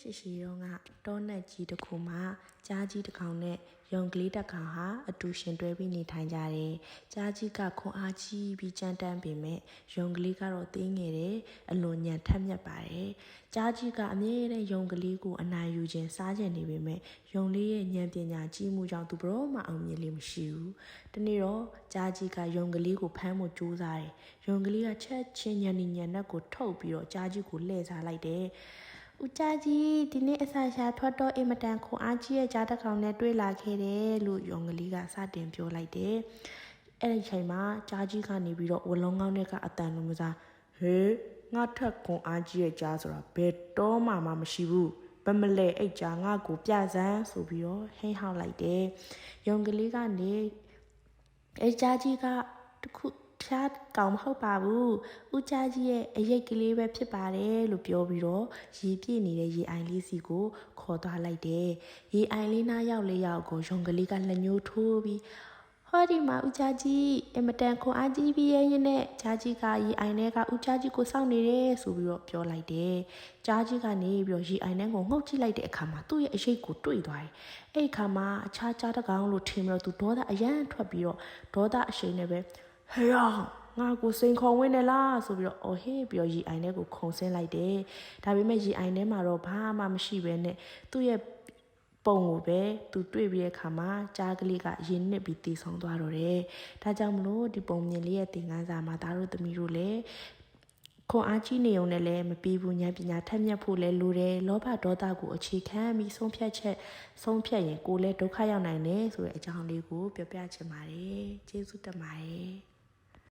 ရှိရှိရောကတောနက်ကြီးတစ်ခုမှာကြားကြီးတစ်ကောင်နဲ့ယုံကလေးတစ်ကောင်ဟာအတူရှင်တွဲပြီးနေထိုင်ကြတယ်။ကြားကြီးကခွန်အားကြီးပြီးကြမ်းတမ်းပေမဲ့ယုံကလေးကတော့သေးငယ်တယ်အလွန်ညံထက်မြက်ပါတယ်။ကြားကြီးကအမြဲတမ်းယုံကလေးကိုအနိုင်ယူခြင်းစားခြင်းနေပေမဲ့ယုံလေးရဲ့ဉာဏ်ပညာကြီးမှုကြောင့်သူဘရောမှအောင်မြင်လိမ့်မရှိဘူး။တနေ့တော့ကြားကြီးကယုံကလေးကိုဖမ်းဖို့ကြိုးစားတယ်။ယုံကလေးကချက်ချင်းညံနေညံနဲ့ကိုထုတ်ပြီးတော့ကြားကြီးကိုလှည့်စားလိုက်တယ်။ ဦးကြကြီးဒီနေ့အစာရှာထွက်တော့အင်မတန်ခွန်အားကြီးရဲ့ကြားတစ်ကောင်နဲ့တွေ့လာခဲ့တယ်လို့ယုံကလေးကစတင်ပြောလိုက်တယ်။အဲ့ဒီချိန်မှာကြားကြီးကနေပြီးတော့ဝလုံးကောင်းတဲ့ကအတန်လုံးမစားဟေးငါထက်ခွန်အားကြီးရဲ့ကြားဆိုတာဘယ်တော့မှမမရှိဘူး။ဘမလဲအိတ်ကြားငါကိုပြစမ်းဆိုပြီးတော့ဟင်းဟောက်လိုက်တယ်။ယုံကလေးကနေအဲကြားကြီးကတခု ဖျားကောင်မဟုတ်ပါဘူး။ဦးကြားကြီးရဲ့အရိတ်ကလေးပဲဖြစ်ပါတယ်လို့ပြောပြီးတော့ရေပြည့်နေတဲ့ရေအိုင်လေးစီကိုခေါ်သွားလိုက်တယ်။ရေအိုင်လေးနားရောက်လေရောက်ကိုယုံကလေးကလက်ညှိုးထိုးပြီးဟောဒီမှာဦးကြားကြီးအင်မတန်ခွန်အားကြီးပြီးရဲ့ရင်နဲ့ကြားကြီးကရေအိုင်ထဲကဦးကြားကြီးကိုစောင့်နေတယ်ဆိုပြီးတော့ပြောလိုက်တယ်။ကြားကြီးကနေပြီးတော့ရေအိုင်ထဲကိုငုတ်ကြည့်လိုက်တဲ့အခါမှာသူ့ရဲ့အရိတ်ကိုတွေ့သွားတယ်။အဲ့ဒီအခါမှာအခြားကြားတစ်ကောင်လို့ထင်ပြီးတော့သူဒေါသအယမ်းထွက်ပြီးတော့ဒေါသအရှိန်နဲ့ပဲ ဟေးရောငါကိုစိန်ခေါ်ဝင်နေလားဆိုပြီးတော့အော်ဟေးပြီးတော့ရီအိုင်ထဲကိုခုံဆင်းလိုက်တယ်ဒါပေမဲ့ရီအိုင်ထဲမှာတော့ဘာမှမရှိဘဲနဲ့သူ့ရဲ့ပုံကိုပဲသူတွေ့ပြီးတဲ့အခါမှာကြားကလေးကရင်နစ်ပြီးတည်ဆောင်သွားတော့တယ်ဒါကြောင့်မလို့ဒီပုံမြင်လေးရဲ့သင်ခန်းစာမှာဒါတို့သမီးတို့လည်းခွန်အားကြီးနေုံနဲ့လည်းမပြီးဘူးဉာဏ်ပညာထက်မြက်ဖို့လည်းလိုတယ်လောဘဒေါသကိုအခြေခံပြီးဆုံးဖြတ်ချက်ဆုံးဖြတ်ရင်ကိုယ်လည်းဒုက္ခရောက်နိုင်တယ်ဆိုတဲ့အကြောင်းလေးကိုပြောပြချင်ပါတယ်ကျေးဇူးတင်ပါတယ်